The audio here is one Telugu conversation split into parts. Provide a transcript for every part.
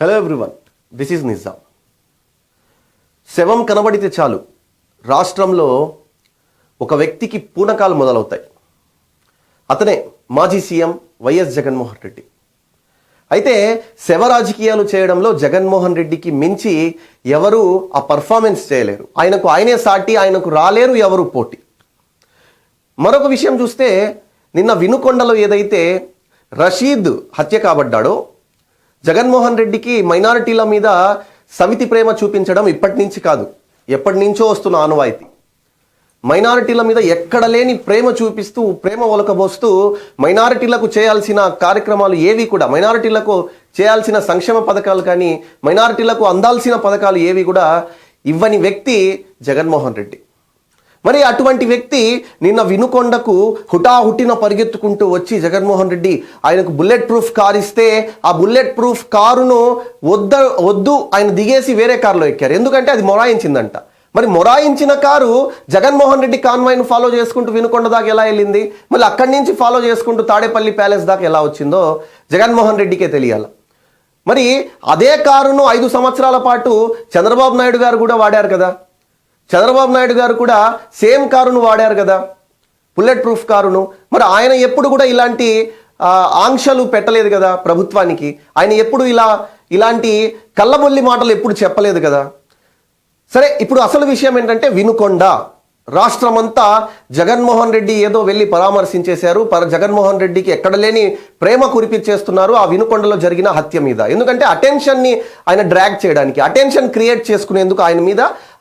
Hello everyone this is Nizam శవం కనబడితే చాలు. రాష్ట్రంలో ఒక వ్యక్తికి పూనకాలు మొదలవుతాయి. అతనే మాజీ సీఎం వైఎస్ జగన్మోహన్ రెడ్డి. అయితే శవ రాజకీయాలు చేయడంలో జగన్మోహన్ రెడ్డికి మించి ఎవరు ఆ పర్ఫార్మెన్స్ చేయలేరు. ఆయనకు ఆయనే సాటి ఆయనకు రాలేరు ఎవరు పోటీ. మరొక విషయం చూస్తే నిన్న వినుకొండలో ఏదైతే రషీద్ హత్య కాబడ్డాడో జగన్మోహన్ రెడ్డికి మైనారిటీల మీద సమితి ప్రేమ చూపించడం ఇప్పటి నుంచి కాదు. ఎప్పటి నుంచో వస్తున్న ఆనవాయితీ. మైనారిటీల మీద ఎక్కడ లేని ప్రేమ చూపిస్తూ ప్రేమ ఒలకబోస్తూ మైనారిటీలకు చేయాల్సిన కార్యక్రమాలు ఏవి కూడా మైనారిటీలకు చేయాల్సిన సంక్షేమ పథకాలు కానీ మైనారిటీలకు అందాల్సిన పథకాలు ఏవి కూడా ఇవ్వని వ్యక్తి జగన్మోహన్ రెడ్డి. మరి అటువంటి వ్యక్తి నిన్న వినుకొండకు హుటాహుటిన పరిగెత్తుకుంటూ వచ్చి జగన్మోహన్ రెడ్డి ఆయనకు బుల్లెట్ ప్రూఫ్ కార్ ఇస్తే ఆ బుల్లెట్ ప్రూఫ్ కారును వద్ద వద్దు ఆయన దిగేసి వేరే కారులో ఎక్కారు. ఎందుకంటే అది మొరాయించిందంట. మరి మొరాయించిన కారు జగన్మోహన్ రెడ్డి కాన్వాయ్ను ఫాలో చేసుకుంటూ వినుకొండ దాకా ఎలా వెళ్ళింది? మళ్ళీ అక్కడి నుంచి ఫాలో చేసుకుంటూ తాడేపల్లి ప్యాలెస్ దాకా ఎలా వచ్చిందో జగన్మోహన్ రెడ్డికే తెలియాలి. మరి అదే కారును ఐదు సంవత్సరాల పాటు చంద్రబాబు నాయుడు గారు కూడా వాడారు కదా? చంద్రబాబు నాయుడు గారు కూడా సేమ్ కారును వాడారు కదా. బుల్లెట్ ప్రూఫ్ కారును. మరి ఆయన ఎప్పుడు కూడా ఇలాంటి ఆంక్షలు పెట్టలేదు కదా ప్రభుత్వానికి. ఆయన ఎప్పుడు ఇలా ఇలాంటి కళ్ళబొల్లి మాటలు ఎప్పుడు చెప్పలేదు కదా. సరే ఇప్పుడు అసలు విషయం ఏంటంటే వినుకొండ. రాష్ట్రమంతా జగన్మోహన్ రెడ్డి ఏదో వెళ్ళి పరామర్శించేశారు. పర జగన్మోహన్ రెడ్డికి ఎక్కడ లేని ప్రేమ కురిపించేస్తున్నారు. ఆ వినుకొండలో జరిగిన హత్య మీద. ఎందుకంటే అటెన్షన్ని ఆయన డ్రాగ్ చేయడానికి అటెన్షన్ క్రియేట్ చేసుకునేందుకు ఆయన మీద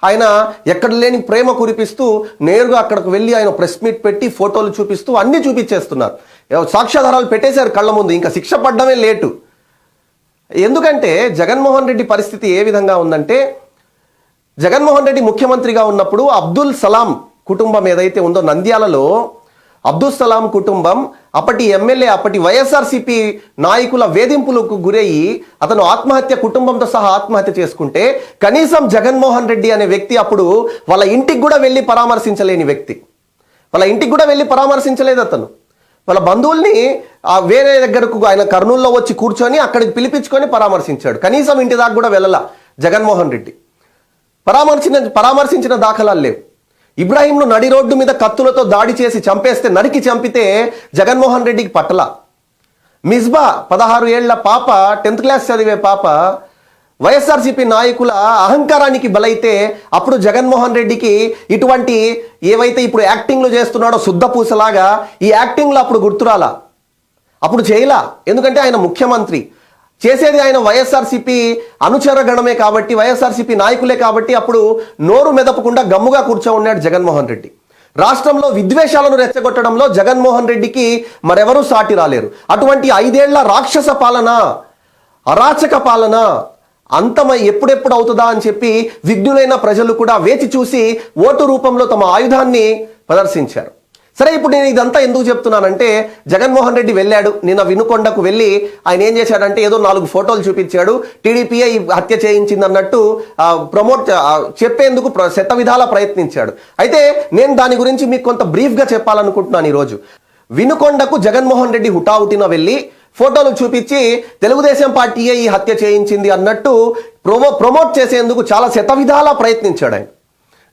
ఆయన ఎక్కడ లేని ప్రేమ కురిపిస్తూ నేరుగా అక్కడికి వెళ్ళి ఆయన ప్రెస్ మీట్ పెట్టి ఫోటోలు చూపిస్తూ అన్ని చూపించేస్తున్నారు. సాక్ష్యాధారాలు పెట్టేశారు కళ్ళ ముందు. ఇంకా శిక్ష పడ్డమే లేటు. ఎందుకంటే జగన్మోహన్ రెడ్డి పరిస్థితి ఏ విధంగా ఉందంటే జగన్మోహన్ రెడ్డి ముఖ్యమంత్రిగా ఉన్నప్పుడు అబ్దుల్ సలాం కుటుంబం ఏదైతే ఉందో నంద్యాలలో అబ్దుల్ సలాం కుటుంబం అప్పటి ఎమ్మెల్యే అప్పటి వైఎస్ఆర్సీపీ నాయకుల వేధింపులకు గురయ్యి అతను ఆత్మహత్య కుటుంబంతో సహా ఆత్మహత్య చేసుకుంటే కనీసం జగన్మోహన్ రెడ్డి అనే వ్యక్తి అప్పుడు వాళ్ళ ఇంటికి కూడా వెళ్ళి పరామర్శించలేని వ్యక్తి. వాళ్ళ ఇంటికి కూడా వెళ్ళి పరామర్శించలేదు అతను. వాళ్ళ బంధువుల్ని వేరే దగ్గరకు ఆయన కర్నూలులో వచ్చి కూర్చొని అక్కడికి పిలిపించుకొని పరామర్శించాడు. కనీసం ఇంటి దాకా కూడా వెళ్ళలా జగన్మోహన్ రెడ్డి. పరామర్శించిన పరామర్శించిన దాఖలాలు లేవు. ఇబ్రాహీంను నడి రోడ్డు మీద కత్తులతో దాడి చేసి చంపేస్తే నరికి చంపితే జగన్మోహన్ రెడ్డికి పట్టల. మిస్బా పదహారు ఏళ్ళ పాప టెన్త్ క్లాస్ చదివే పాప వైఎస్ఆర్సీపీ నాయకుల అహంకారానికి బలైతే అప్పుడు జగన్మోహన్ రెడ్డికి ఇటువంటి ఏవైతే ఇప్పుడు యాక్టింగ్లు చేస్తున్నాడో శుద్ధపూసలాగా ఈ యాక్టింగ్లు అప్పుడు గుర్తురాలా? అప్పుడు చేయలా? ఎందుకంటే ఆయన ముఖ్యమంత్రి. చేసేది ఆయన వైఎస్ఆర్సీపీ అనుచర గణమే కాబట్టి వైఎస్ఆర్సీపీ నాయకులే కాబట్టి అప్పుడు నోరు మెదపకుండా గమ్ముగా కూర్చో ఉన్నాడు జగన్మోహన్ రెడ్డి. రాష్ట్రంలో విద్వేషాలను రెచ్చగొట్టడంలో జగన్మోహన్ రెడ్డికి మరెవరూ సాటి రాలేరు. అటువంటి ఐదేళ్ళ రాక్షస పాలన అరాచక పాలన అంతమై ఎప్పుడెప్పుడు అవుతుందా అని చెప్పి విఘ్నులైన ప్రజలు కూడా వేచి చూసి ఓటు రూపంలో తమ ఆయుధాన్ని ప్రదర్శించారు. సరే ఇప్పుడు నేను ఇదంతా ఎందుకు చెప్తున్నానంటే జగన్మోహన్ రెడ్డి వెళ్ళాడు నిన్న వినుకొండకు వెళ్ళి ఆయన ఏం చేశాడంటే ఏదో నాలుగు ఫోటోలు చూపించాడు టీడీపీఏ హత్య చేయించింది అన్నట్టు ప్రమోట్ చెప్పేందుకు ప్ర- శత విధాల ప్రయత్నించాడు. అయితే నేను దాని గురించి మీకు కొంత బ్రీఫ్గా చెప్పాలనుకుంటున్నాను ఈరోజు. వినుకొండకు జగన్మోహన్ రెడ్డి హుటాహుటిన వెళ్ళి ఫోటోలు చూపించి తెలుగుదేశం పార్టీయే ఈ హత్య చేయించింది అన్నట్టు ప్రొమో ప్రమోట్ చేసేందుకు చాలా శత విధాలా ప్రయత్నించాడు ఆయన.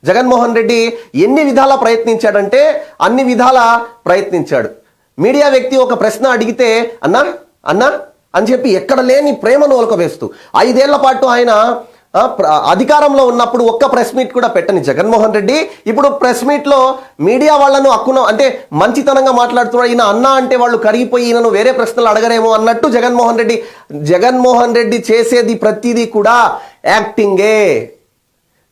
జగన్మోహన్ రెడ్డి ఎన్ని విధాలా ప్రయత్నించాడంటే అన్ని విధాల ప్రయత్నించాడు. మీడియా వ్యక్తి ఒక ప్రశ్న అడిగితే అన్నా అన్నా అని చెప్పి ఎక్కడ లేని ప్రేమను ఒలకవేస్తూ ఐదేళ్ళ పాటు ఆయన ప్ర- అధికారంలో ఉన్నప్పుడు ఒక్క ప్రెస్ మీట్ కూడా పెట్టని జగన్మోహన్ రెడ్డి ఇప్పుడు ప్రెస్ మీట్లో మీడియా వాళ్ళను అక్కున అంటే మంచితనంగా మాట్లాడుతున్నాడు. ఈయన అన్నా అంటే వాళ్ళు కరిగిపోయి ఈయనను వేరే ప్రశ్నలు అడగరేమో అన్నట్టు జగన్మోహన్ రెడ్డి జగన్మోహన్ రెడ్డి చేసేది ప్రతిదీ కూడా యాక్టింగే.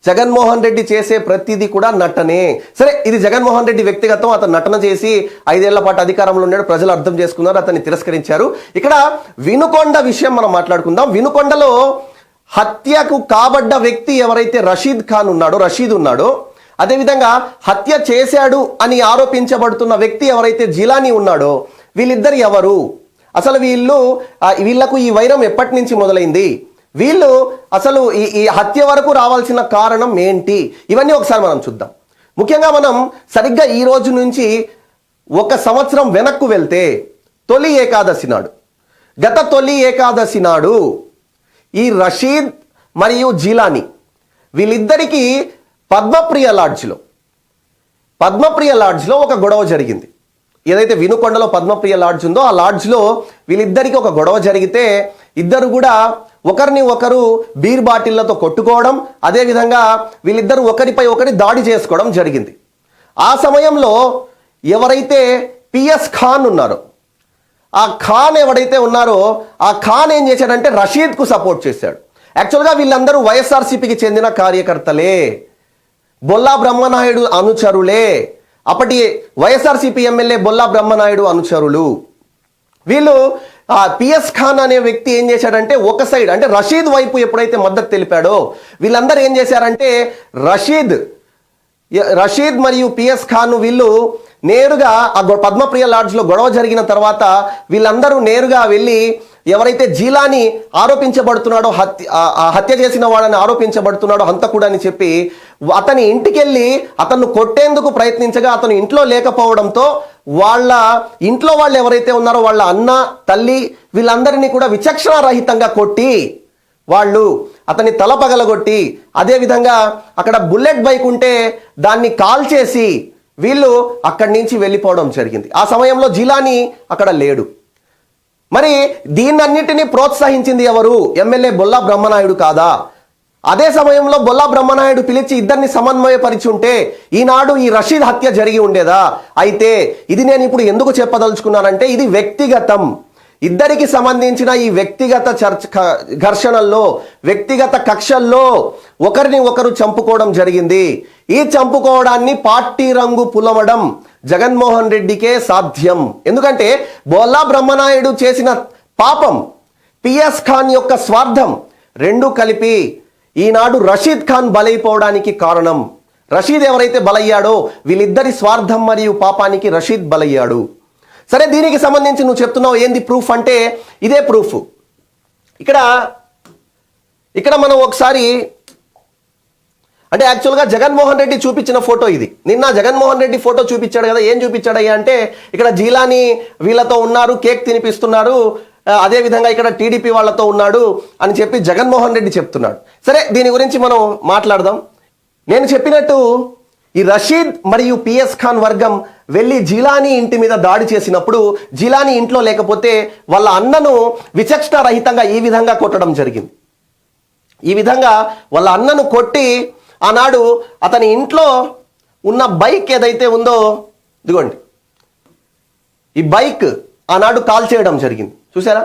జగన్మోహన్ రెడ్డి చేసే ప్రతిదీ కూడా నటనే. సరే ఇది జగన్మోహన్ రెడ్డి వ్యక్తిగతం అతను నటన చేసి ఐదేళ్ళ పాటు అధికారంలో ఉన్నాడు ప్రజలు అర్థం చేసుకున్నారు అతన్ని తిరస్కరించారు. ఇక్కడ వినుకొండ విషయం మనం మాట్లాడుకుందాం. వినుకొండలో హత్యకు కాబడ్డ వ్యక్తి ఎవరైతే రషీద్ ఖాన్ ఉన్నాడో రషీద్ ఉన్నాడో అదేవిధంగా హత్య చేశాడు అని ఆరోపించబడుతున్న వ్యక్తి ఎవరైతే జిలానీ ఉన్నాడో వీళ్ళిద్దరు ఎవరు? అసలు వీళ్ళు వీళ్ళకు వీళ్ళకు ఈ వైరం ఎప్పటి నుంచి మొదలైంది? వీళ్ళు అసలు ఈ ఈ హత్య వరకు రావాల్సిన కారణం ఏంటి? ఇవన్నీ ఒకసారి మనం చూద్దాం. ముఖ్యంగా మనం సరిగ్గా ఈ రోజు నుంచి ఒక సంవత్సరం వెనక్కు వెళ్తే తొలి ఏకాదశి నాడు గత తొలి ఏకాదశి నాడు ఈ రషీద్ మరియు జీలాని వీళ్ళిద్దరికీ పద్మప్రియ లాడ్జ్లో పద్మప్రియ లాడ్జ్లో ఒక గొడవ జరిగింది. ఏదైతే వినుకొండలో పద్మప్రియ లాడ్జ్ ఉందో ఆ లాడ్జ్లో వీళ్ళిద్దరికీ ఒక గొడవ జరిగితే ఇద్దరు కూడా ఒకరిని ఒకరు బీర్ బాటిళ్ళతో కొట్టుకోవడం అదేవిధంగా వీళ్ళిద్దరూ ఒకరిపై ఒకరి దాడి చేసుకోవడం జరిగింది. ఆ సమయంలో ఎవరైతే పిఎస్ ఖాన్ ఉన్నారో ఆ ఖాన్ ఎవడైతే ఉన్నారో ఆ ఖాన్ ఏం చేశాడంటే రషీద్కు సపోర్ట్ చేశాడు. యాక్చువల్గా వీళ్ళందరూ వైఎస్ఆర్సీపీకి చెందిన కార్యకర్తలే. బొల్లా బ్రహ్మనాయుడు అనుచరులే. అప్పటి వైఎస్ఆర్సీపీ ఎమ్మెల్యే బొల్లా బ్రహ్మనాయుడు అనుచరులు. వీళ్ళు ఆ పిఎస్ ఖాన్ అనే వ్యక్తి ఏం చేశాడంటే ఒక సైడ్ అంటే రషీద్ వైపు ఎప్పుడైతే మద్దతు తెలిపాడో వీళ్ళందరూ ఏం చేశారంటే రషీద్ రషీద్ మరియు పిఎస్ ఖాన్ వీళ్ళు నేరుగా ఆ గొ- పద్మప్రియ లాడ్జ్లో గొడవ జరిగిన తర్వాత వీళ్ళందరూ నేరుగా వెళ్ళి ఎవరైతే జీలాని ఆరోపించబడుతున్నాడో హత్య ఆ- హత్య చేసిన వాడని ఆరోపించబడుతున్నాడో హంతకుడు అని చెప్పి అతని ఇంటికి వెళ్ళి కొట్టేందుకు ప్రయత్నించగా అతను ఇంట్లో లేకపోవడంతో వాళ్ళ ఇంట్లో వాళ్ళు ఎవరైతే ఉన్నారో వాళ్ళ అన్న తల్లి వీళ్ళందరినీ కూడా విచక్షణ రహితంగా కొట్టి వాళ్ళు అతని తల పగలగొట్టి అదేవిధంగా అక్కడ బుల్లెట్ బైక్ ఉంటే దాన్ని కాల్ చేసి వీళ్ళు అక్కడి నుంచి వెళ్ళిపోవడం జరిగింది. ఆ సమయంలో జిలాని అక్కడ లేడు. మరి దీన్నన్నిటినీ ప్రోత్సహించింది ఎవరు? ఎమ్మెల్యే బొల్లా బ్రహ్మనాయుడు కాదా? అదే సమయంలో బొల్లా బ్రహ్మనాయుడు పిలిచి ఇద్దరిని సమన్వయపరిచి ఉంటే ఈనాడు ఈ రషీద్ హత్య జరిగి ఉండేదా? అయితే ఇది నేను ఇప్పుడు ఎందుకు చెప్పదలుచుకున్నానంటే ఇది వ్యక్తిగతం. ఇద్దరికి సంబంధించిన ఈ వ్యక్తిగత చర్చ ఘర్షణల్లో వ్యక్తిగత కక్షల్లో ఒకరిని ఒకరు చంపుకోవడం జరిగింది. ఈ చంపుకోవడాన్ని పార్టీ రంగు పులమడం జగన్మోహన్ రెడ్డికే సాధ్యం. ఎందుకంటే బోల్లా బ్రహ్మనాయుడు చేసిన పాపం పిఎస్ ఖాన్ యొక్క స్వార్థం రెండు కలిపి ఈనాడు రషీద్ ఖాన్ బలైపోవడానికి కారణం. రషీద్ ఎవరైతే బలయ్యాడో వీళ్ళిద్దరి స్వార్థం మరియు పాపానికి రషీద్ బలయ్యాడు. సరే దీనికి సంబంధించి నువ్వు చెప్తున్నావు ఏంది ప్రూఫ్ అంటే ఇదే ప్రూఫ్. ఇక్కడ ఇక్కడ మనం ఒకసారి అంటే యాక్చువల్గా జగన్మోహన్ రెడ్డి చూపించిన ఫోటో ఇది. నిన్న జగన్మోహన్ రెడ్డి ఫోటో చూపించాడు కదా ఏం చూపించాడయ్యా అంటే ఇక్కడ జీలాని వీళ్ళతో ఉన్నారు కేక్ తినిపిస్తున్నారు అదేవిధంగా అదే విధంగా ఇక్కడ టీడీపీ వాళ్ళతో ఉన్నాడు అని చెప్పి జగన్మోహన్ రెడ్డి చెప్తున్నాడు. సరే దీని గురించి మనం మాట్లాడదాం. నేను చెప్పినట్టు ఈ రషీద్ మరియు పిఎస్ ఖాన్ వర్గం వెళ్ళి జిలానీ ఇంటి మీద దాడి చేసినప్పుడు జిలానీ ఇంట్లో లేకపోతే వాళ్ళ అన్నను విచక్షణ రహితంగా ఈ విధంగా కొట్టడం జరిగింది. ఈ విధంగా వాళ్ళ అన్నను కొట్టి ఆనాడు అతని ఇంట్లో ఉన్న బైక్ ఏదైతే ఉందో ఇదిగోండి. ఈ బైక్ ఆనాడు కాల్ చేయడం జరిగింది. చూసారా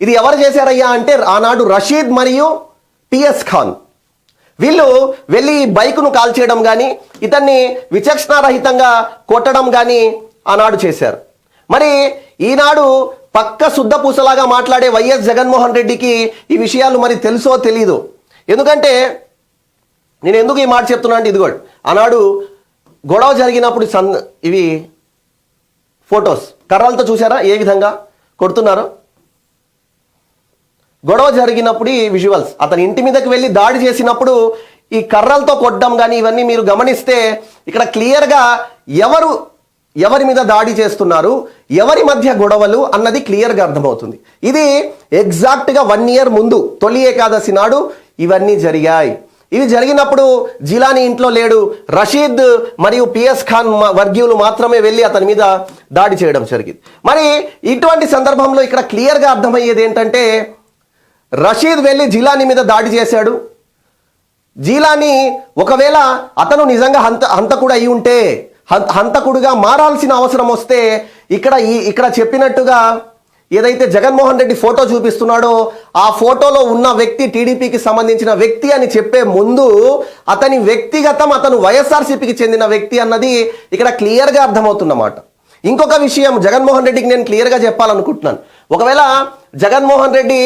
ఇది ఎవరు చేశారయ్యా అంటే ఆనాడు రషీద్ మరియు పిఎస్ ఖాన్. వీళ్ళు వెళ్ళి ఈ బైక్ను కాల్ చేయడం కానీ ఇతన్ని విచక్షణారహితంగా కొట్టడం కానీ ఆనాడు చేశారు. మరి ఈనాడు పక్క శుద్ధపూసలాగా మాట్లాడే వైఎస్ జగన్మోహన్ రెడ్డికి ఈ విషయాలు మరి తెలుసో తెలీదు. ఎందుకంటే నేను ఎందుకు ఈ మాట చెప్తున్నా అంటే ఇదిగోడు. ఆనాడు గొడవ జరిగినప్పుడు సన్ ఇవి ఫొటోస్. కర్రలతో చూసారా ఏ విధంగా? కొడుతున్నారు? గొడవ జరిగినప్పుడు ఈ విజువల్స్. అతని ఇంటి మీదకి వెళ్ళి దాడి చేసినప్పుడు ఈ కర్రలతో కొట్టడం కానీ ఇవన్నీ మీరు గమనిస్తే ఇక్కడ క్లియర్గా ఎవరు ఎవరి మీద దాడి చేస్తున్నారు ఎవరి మధ్య గొడవలు అన్నది క్లియర్గా అర్థమవుతుంది. ఇది ఎగ్జాక్ట్గా వన్ ఇయర్ ముందు తొలి ఏకాదశి నాడు ఇవన్నీ జరిగాయి. ఇవి జరిగినప్పుడు జిలాని ఇంట్లో లేడు. రషీద్ మరియు పిఎస్ ఖాన్ వర్గీయులు మాత్రమే వెళ్ళి అతని మీద దాడి చేయడం జరిగింది. మరి ఇటువంటి సందర్భంలో ఇక్కడ క్లియర్గా అర్థమయ్యేది ఏంటంటే రషీద్ వెళ్ళి జిలాని మీద దాడి చేశాడు. జీలాని ఒకవేళ అతను నిజంగా హంత హంతకుడు అయి ఉంటే హంత హంతకుడుగా మారాల్సిన అవసరం వస్తే ఇక్కడ ఈ ఇక్కడ చెప్పినట్టుగా ఏదైతే జగన్మోహన్ రెడ్డి ఫోటో చూపిస్తున్నాడో ఆ ఫోటోలో ఉన్న వ్యక్తి టీడీపీకి సంబంధించిన వ్యక్తి అని చెప్పే ముందు అతని వ్యక్తిగతం అతను వైఎస్ఆర్సీపీకి చెందిన వ్యక్తి అన్నది ఇక్కడ క్లియర్గా అర్థమవుతుందన్నమాట ఇంకొక విషయం జగన్మోహన్ రెడ్డికి నేను క్లియర్గా చెప్పాలనుకుంటున్నాను. ఒకవేళ జగన్మోహన్ రెడ్డి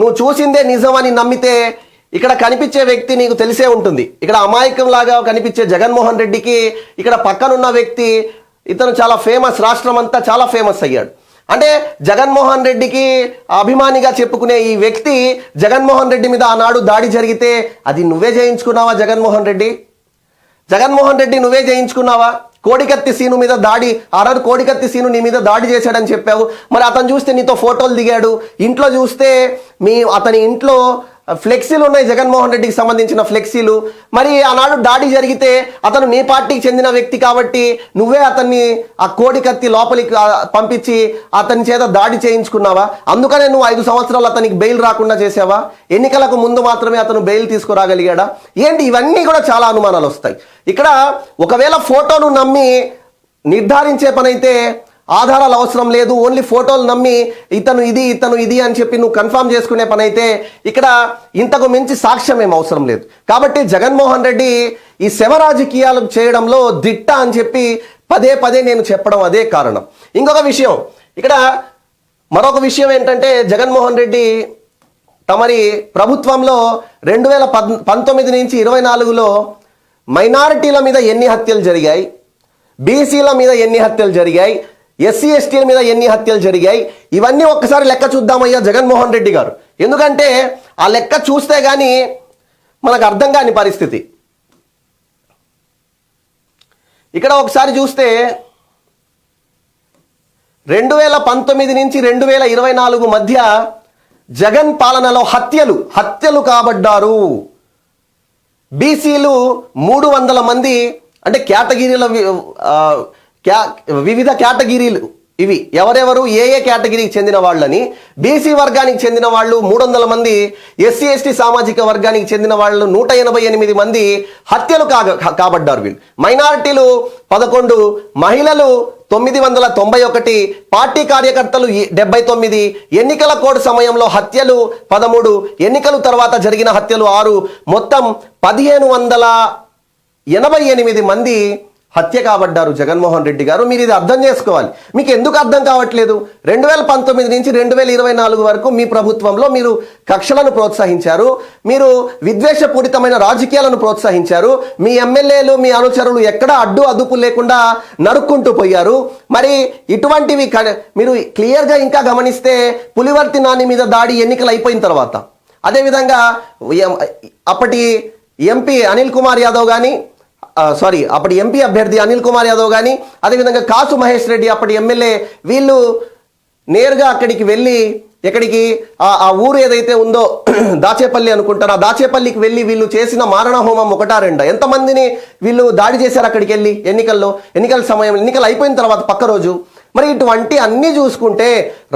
నువ్వు చూసిందే నిజం అని నమ్మితే ఇక్కడ కనిపించే వ్యక్తి నీకు తెలిసే ఉంటుంది. ఇక్కడ అమాయకం లాగా కనిపించే జగన్మోహన్ రెడ్డికి ఇక్కడ పక్కనున్న వ్యక్తి ఇతను చాలా ఫేమస్ రాష్ట్రం అంతా చాలా ఫేమస్ అయ్యాడు. అంటే జగన్మోహన్ రెడ్డికి అభిమానిగా చెప్పుకునే ఈ వ్యక్తి జగన్మోహన్ రెడ్డి మీద ఆనాడు దాడి జరిగితే అది నువ్వే చేయించుకున్నావా జగన్మోహన్ రెడ్డి? జగన్మోహన్ రెడ్డి నువ్వే చేయించుకున్నావా కోడికత్తి సీను మీద దాడి ఆ కోడికత్తి సీను నీ మీద దాడి చేశాడని చెప్పావు. మరి అతను చూస్తే నీతో ఫోటోలు దిగాడు. ఇంట్లో చూస్తే మీ అతని ఇంట్లో ఫ్లెక్సీలు ఉన్నాయి జగన్మోహన్ రెడ్డికి సంబంధించిన ఫ్లెక్సీలు. మరి ఆనాడు దాడి జరిగితే అతను నీ పార్టీకి చెందిన వ్యక్తి కాబట్టి నువ్వే అతన్ని ఆ కోడి కత్తి లోపలికి పంపించి అతని చేత దాడి చేయించుకున్నావా? అందుకనే నువ్వు ఐదు సంవత్సరాలు అతనికి బెయిల్ రాకుండా చేసావా? ఎన్నికలకు ముందు మాత్రమే అతను బెయిల్ తీసుకురాగలిగాడా? ఏంటి ఇవన్నీ కూడా చాలా అనుమానాలు వస్తాయి. ఇక్కడ ఒకవేళ ఫోటోను నమ్మి నిర్ధారించే పనైతే ఆధారాలు అవసరం లేదు ఓన్లీ ఫోటోలు నమ్మి ఇతను ఇది ఇతను ఇది అని చెప్పి నువ్వు కన్ఫర్మ్ చేసుకునే పని అయితే ఇక్కడ ఇంతకు మించి సాక్ష్యం ఏం అవసరం లేదు. కాబట్టి జగన్మోహన్ రెడ్డి ఈ శవ రాజకీయాలు చేయడంలో దిట్ట అని చెప్పి పదే పదే నేను చెప్పడం అదే కారణం. ఇంకొక విషయం ఇక్కడ మరొక విషయం ఏంటంటే జగన్మోహన్ రెడ్డి తమరి ప్రభుత్వంలో రెండు వేల పద్ పంతొమ్మిది నుంచి ఇరవై నాలుగులో మైనారిటీల మీద ఎన్ని హత్యలు జరిగాయి బీసీల మీద ఎన్ని హత్యలు జరిగాయి ఎస్సీ ఎస్టీల మీద ఎన్ని హత్యలు జరిగాయి? ఇవన్నీ ఒక్కసారి లెక్క చూద్దామయ్యా జగన్మోహన్ రెడ్డి గారు. ఎందుకంటే ఆ లెక్క చూస్తే కానీ మనకు అర్థం కాని పరిస్థితి. ఇక్కడ ఒకసారి చూస్తే రెండు వేల పంతొమ్మిది నుంచి రెండు వేల ఇరవై నాలుగు మధ్య జగన్ పాలనలో హత్యలు హత్యలు కాబడ్డారు. బీసీలు మూడు వందల మంది అంటే కేటగిరీల క్యా- వివిధ కేటగిరీలు ఇవి. ఎవరెవరు ఏ ఏ కేటగిరీకి చెందిన వాళ్ళని బీసీ వర్గానికి చెందిన వాళ్ళు మూడు వందల మంది ఎస్సీ ఎస్టీ సామాజిక వర్గానికి చెందిన వాళ్ళు నూట ఎనభై ఎనిమిది మంది హత్యలు కాగ కాబడ్డారు వీళ్ళు. మైనారిటీలు పదకొండు మహిళలు తొమ్మిది వందల తొంభై ఒకటి పార్టీ కార్యకర్తలు ఈ- డెబ్బై తొమ్మిది ఎన్నికల కోడ్ సమయంలో హత్యలు పదమూడు ఎన్నికల తర్వాత జరిగిన హత్యలు ఆరు మొత్తం పదిహేను వందల ఎనభై ఎనిమిది మంది హత్య కాబడ్డారు జగన్మోహన్ రెడ్డి గారు. మీరు ఇది అర్థం చేసుకోవాలి. మీకు ఎందుకు అర్థం కావట్లేదు? రెండు వేల పంతొమ్మిది నుంచి రెండు వేల ఇరవై నాలుగు వరకు మీ ప్రభుత్వంలో మీరు కక్షలను ప్రోత్సహించారు. మీరు విద్వేషపూరితమైన రాజకీయాలను ప్రోత్సహించారు. మీ ఎమ్మెల్యేలు మీ అనుచరులు ఎక్కడా అడ్డు అదుపు లేకుండా నరుక్కుంటూ పోయారు. మరి ఇటువంటివి క- మీరు క్లియర్గా ఇంకా గమనిస్తే పులివర్తి నాని మీద దాడి ఎన్నికలు అయిపోయిన తర్వాత. అదేవిధంగా అప్పటి ఎంపీ అనిల్ కుమార్ యాదవ్ కానీ సారీ అప్పటి ఎంపీ అభ్యర్థి అనిల్ కుమార్ యాదవ్ కానీ అదేవిధంగా కాసు మహేష్ రెడ్డి అప్పటి ఎమ్మెల్యే వీళ్ళు నేరుగా అక్కడికి వెళ్ళి ఎక్కడికి ఆ ఊరు ఏదైతే ఉందో దాచేపల్లి అనుకుంటారు. ఆ దాచేపల్లికి వెళ్ళి వీళ్ళు చేసిన మారణ హోమం ఒకటా రెండా? ఎంతమందిని వీళ్ళు దాడి చేశారు అక్కడికి వెళ్ళి ఎన్నికల్లో? ఎన్నికల సమయం ఎన్నికలు అయిపోయిన తర్వాత పక్క రోజు? మరి ఇటువంటి అన్ని చూసుకుంటే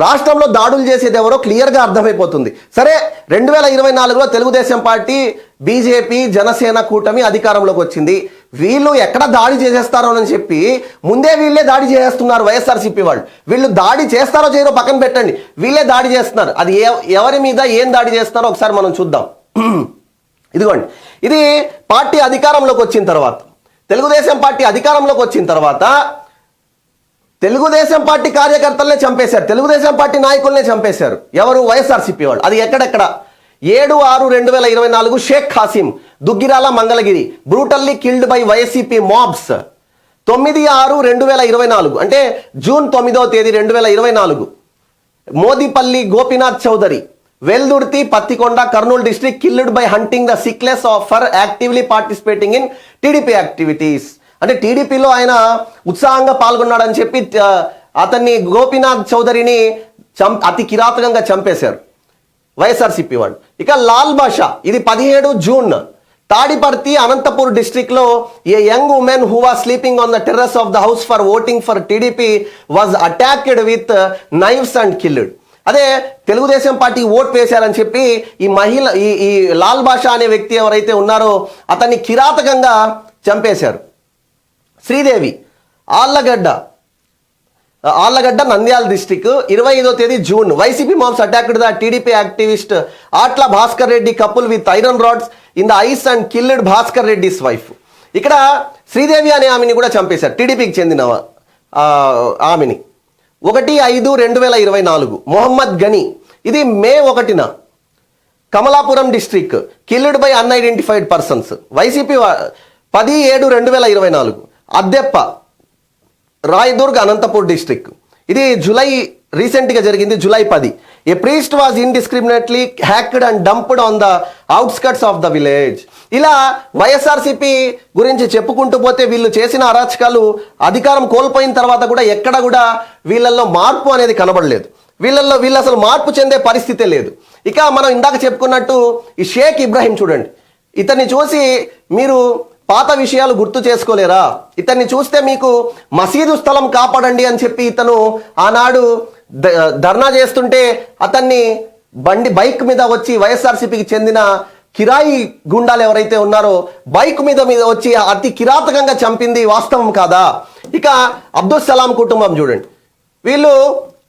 రాష్ట్రంలో దాడులు చేసేది ఎవరో క్లియర్గా అర్థమైపోతుంది. సరే రెండు వేల ఇరవై నాలుగులో తెలుగుదేశం పార్టీ బీజేపీ జనసేన కూటమి అధికారంలోకి వచ్చింది. వీళ్ళు ఎక్కడ దాడి చేసేస్తారో అని చెప్పి ముందే వీళ్ళే దాడి చేసేస్తున్నారు వైఎస్ఆర్సీపీ వాళ్ళు. వీళ్ళు దాడి చేస్తారో చేయరో పక్కన పెట్టండి. వీళ్ళే దాడి చేస్తున్నారు. అది ఎవరి మీద ఏం దాడి చేస్తారో ఒకసారి మనం చూద్దాం. ఇదిగోండి. ఇది పార్టీ అధికారంలోకి వచ్చిన తర్వాత తెలుగుదేశం పార్టీ అధికారంలోకి వచ్చిన తర్వాత తెలుగుదేశం పార్టీ కార్యకర్తలనే చంపేశారు. తెలుగుదేశం పార్టీ నాయకులనే చంపేశారు. ఎవరు? వైఎస్ఆర్సీపీ వాళ్ళు. అది ఎక్కడెక్కడ? ఏడు ఆరు రెండు వేల ఇరవై నాలుగు Sheikh Khasim. Duggirala Mangalagiri brutally killed by YCP mobs. తొమ్మిది ఆరు రెండు వేల ఇరవై నాలుగు అంటే జూన్ తొమ్మిదవ తేదీ రెండు వేల ఇరవై నాలుగు. Modipalli Gopinath Chowdary Veldurthi Pattikonda Kurnool district killed by hunting the sickles of for actively participating in TDP activities. అంటే టీడీపీలో ఆయన ఉత్సాహంగా పాల్గొన్నాడని చెప్పి అతన్ని గోపీనాథ్ చౌదరిని చం అతి కిరాతకంగా చంపేశారు. వైఎస్ఆర్సీపీ వాళ్ళు. ఇక లాల్ బాషా ఇది పదిహేడు జూన్. తాడిపర్తి అనంతపూర్ డిస్టిక్లో a young woman who was sleeping on the terrace of the house for voting for TDP was attacked with knives and killed అదే తెలుగుదేశం పార్టీ ఓట్ వేశారని చెప్పి ఈ మహిళ ఈ ఈ లాల్ బాషా అనే వ్యక్తి ఎవరైతే ఉన్నారో అతన్ని కిరాతకంగా చంపేశారు. శ్రీదేవి ఆళ్ళగడ్డ ఆళ్ళగడ్డ నంద్యాల డిస్టిక్ ఇరవై ఐదో తేదీ June. YCP mobs attacked the TDP activist Atla Bhaskar Reddy couple with iron rods in the eyes and killed Bhaskar Reddy's wife. ఇక్కడ శ్రీదేవి అనే ఆమెని కూడా చంపేశారు. టీడీపీకి చెందిన ఆమెని. ఒకటి ఐదు రెండు వేల ఇరవై నాలుగు. మొహమ్మద్ గని. ఇది మే ఒకటిన Kamalapuram district. Killed by unidentified persons. YCP పది ఏడు రెండు వేల ఇరవై నాలుగు. అద్దెప్ప రాయదుర్గ్ అనంతపూర్ డిస్ట్రిక్ట్. ఇది జులై రీసెంట్గా జరిగింది జులై పది. A priest was indiscriminately hacked and dumped on the outskirts of the village ఇలా వైఎస్ఆర్సీపీ గురించి చెప్పుకుంటూ పోతే వీళ్ళు చేసిన అరాచకాలు అధికారం కోల్పోయిన తర్వాత కూడా ఎక్కడ కూడా వీళ్ళల్లో మార్పు అనేది కనబడలేదు. వీళ్ళల్లో వీళ్ళు అసలు మార్పు చెందే పరిస్థితే లేదు. ఇక మనం ఇందాక చెప్పుకున్నట్టు ఈ షేక్ ఇబ్రాహీం చూడండి. ఇతన్ని చూసి మీరు పాత విషయాలు గుర్తు చేసుకోలేరా? ఇతన్ని చూస్తే మీకు మసీదు స్థలం కాపాడండి అని చెప్పి ఇతను ఆనాడు ధర్నా చేస్తుంటే అతన్ని బండి బైక్ మీద వచ్చి వైఎస్ఆర్సీపీకి చెందిన కిరాయి గుండాలు ఎవరైతే ఉన్నారో బైక్ మీద మీద వచ్చి అతి కిరాతకంగా చంపింది వాస్తవం కాదా? ఇక అబ్దుల్ సలాం కుటుంబం చూడండి. వీళ్ళు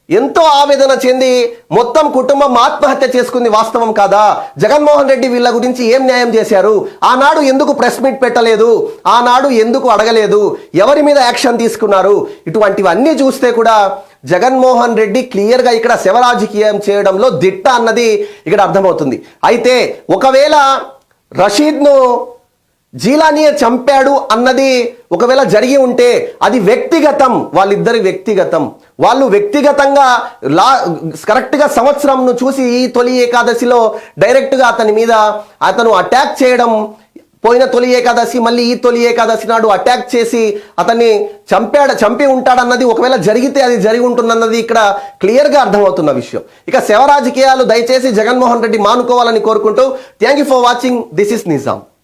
ఎంతో ఆవేదన చెంది మొత్తం కుటుంబం ఆత్మహత్య చేసుకుంది వాస్తవం కాదా? జగన్మోహన్ రెడ్డి వీళ్ళ గురించి ఏం న్యాయం చేశారు? ఆనాడు ఎందుకు ప్రెస్ మీట్ పెట్టలేదు? ఆనాడు ఎందుకు అడగలేదు? ఎవరి మీద యాక్షన్ తీసుకున్నారు? ఇటువంటివన్నీ చూస్తే కూడా జగన్మోహన్ రెడ్డి క్లియర్గా ఇక్కడ శివరాజకీయం చేయడంలో దిట్ట అన్నది ఇక్కడ అర్థమవుతుంది. అయితే ఒకవేళ రషీద్ను జీలానియే చంపాడు అన్నది ఒకవేళ జరిగి ఉంటే అది వ్యక్తిగతం వాళ్ళిద్దరి వ్యక్తిగతం. వాళ్ళు వ్యక్తిగతంగా లా కరెక్ట్గా సంవత్సరంను చూసి ఈ తొలి ఏకాదశిలో డైరెక్ట్గా అతని మీద అతను అటాక్ చేయడం పోయిన తొలి ఏకాదశి మళ్ళీ ఈ తొలి ఏకాదశి నాడు అటాక్ చేసి అతన్ని చంపాడు చంపి ఉంటాడన్నది ఒకవేళ జరిగితే అది జరిగి ఉంటుందన్నది ఇక్కడ క్లియర్గా అర్థమవుతున్న విషయం. ఇక శవ రాజకీయాలు దయచేసి జగన్మోహన్ రెడ్డి మానుకోవాలని కోరుకుంటూ thank you for watching. This is Nizam.